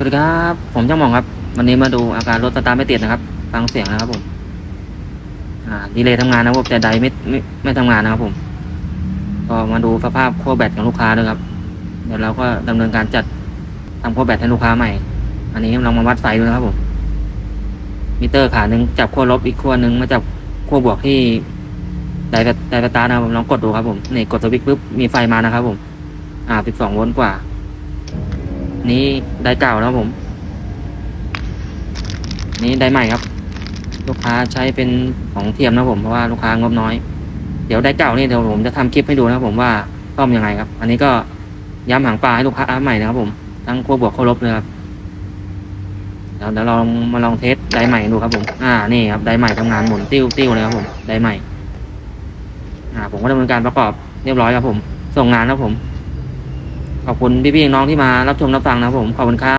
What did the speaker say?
สวัสดีครับ ผมช่างหมองครับ วันนี้มาดูอาการรถสตาร์ไม่ติดนะครับ ฟังเสียงนะครับผม อ่า ดีเลยทำงานนะครับแต่ไดไม่ไม่ไม่ทำงานนะครับผม ก็มาดูสภาพขั้วแบตของลูกค้าด้วยครับ เดี๋ยวเราก็ดำเนินการจัดทำขั้วแบตให้ลูกค้าใหม่ อันนี้ลองมาวัดไฟดูนะครับผม มิเตอร์ขาหนึ่งจับขั้วลบอีกขั้วหนึ่งมาจับขั้วบวกที่ไดสไดสตาร์นะครับผมลองกดดูครับผม นี่กดสวิตช์ปุ๊บมีไฟมานะครับผม อ่า 12 โวลต์กว่า นี้ได้เก่าแล้วผม นี้ได้ใหม่ครับ ลูกค้าใช้เป็นของเทียมนะผมเพราะว่าลูกค้างบน้อย เดี๋ยวได้เก่านี่เดี๋ยวผมจะทำคลิปให้ดูนะครับผมว่าซ่อมยังไงครับ อันนี้ก็ย้ำหางปลาให้ลูกค้าใหม่นะครับผม ทั้งขั้วบวกขั้วลบเลยครับเดี๋ยวเดี๋ยวมาลองเทสได้ใหม่ดูครับผม อ่า นี่ครับได้ใหม่ทำงานหมุนติ้วติ้วเลยครับผมได้ใหม่ อ่า ผมก็ดำเนินการประกอบเรียบร้อยครับผม ส่งงานครับผม ขอบคุณพี่ๆน้องๆที่มารับชมรับฟังนะครับผมขอบคุณครับ